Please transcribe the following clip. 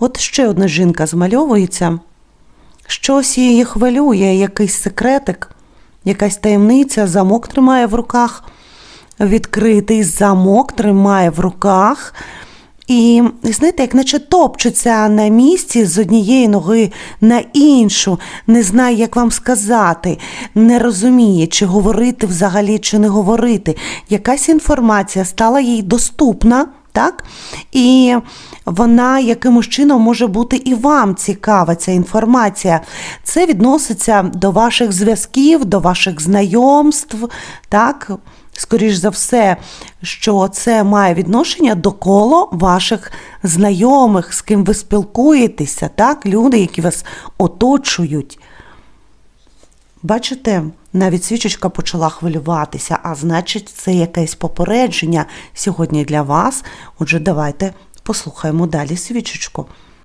От ще одна жінка змальовується. Щось її хвилює, якийсь секретик, якась таємниця, замок тримає в руках, відкритий замок тримає в руках. І знаєте, як наче топчеться на місці з однієї ноги на іншу, не знає, як вам сказати, не розуміє, чи говорити взагалі, чи не говорити. Якась інформація стала їй доступна, так? І вона якимось чином може бути і вам цікава ця інформація. Це відноситься до ваших зв'язків, до ваших знайомств, так? Скоріш за все, що це має відношення до коло ваших знайомих, з ким ви спілкуєтеся, так? люди, які вас оточують. Бачите, навіть свічечка почала хвилюватися, а значить, це якесь попередження сьогодні для вас. Отже, давайте послухаємо далі свічечку.